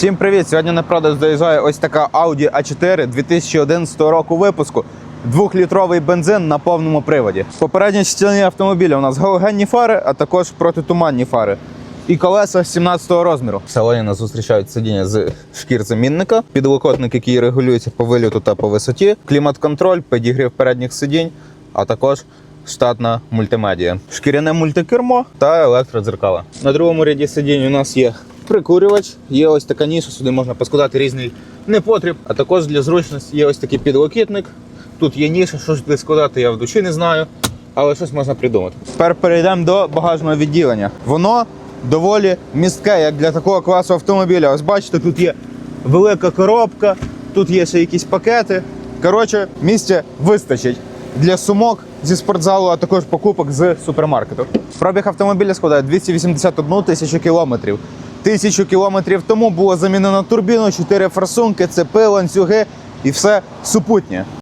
Всім привіт! Сьогодні на продаж доїжджає ось така Audi A4 2011 року випуску. Двохлітровий бензин на повному приводі. В попередній автомобіля у нас галогенні фари, а також протитуманні фари. І колеса 17-го розміру. В салоні нас зустрічають сидіння з шкір замінника, підлокотник, який регулюється по виліту та по висоті, клімат-контроль, підігрів передніх сидінь, а також штатна мультимедія, шкіряне мультикермо та електродзеркала. На другому ряді сидінь у нас є прикурювач, є ось така ніша, сюди можна поскладати різний непотріб, а також для зручності є ось такий підлокітник. Тут є ніша, що туди складати, я в душі не знаю, але щось можна придумати. Тепер перейдемо до багажного відділення. Воно доволі містке, як для такого класу автомобіля. Ось бачите, тут є велика коробка, тут є ще якісь пакети. Коротше, місця вистачить для сумок зі спортзалу, а також покупок з супермаркету. Пробіг автомобіля складає 281 тисячу кілометрів. Тисячу кілометрів тому було замінено турбіну, чотири форсунки, цепи, ланцюги і все супутнє.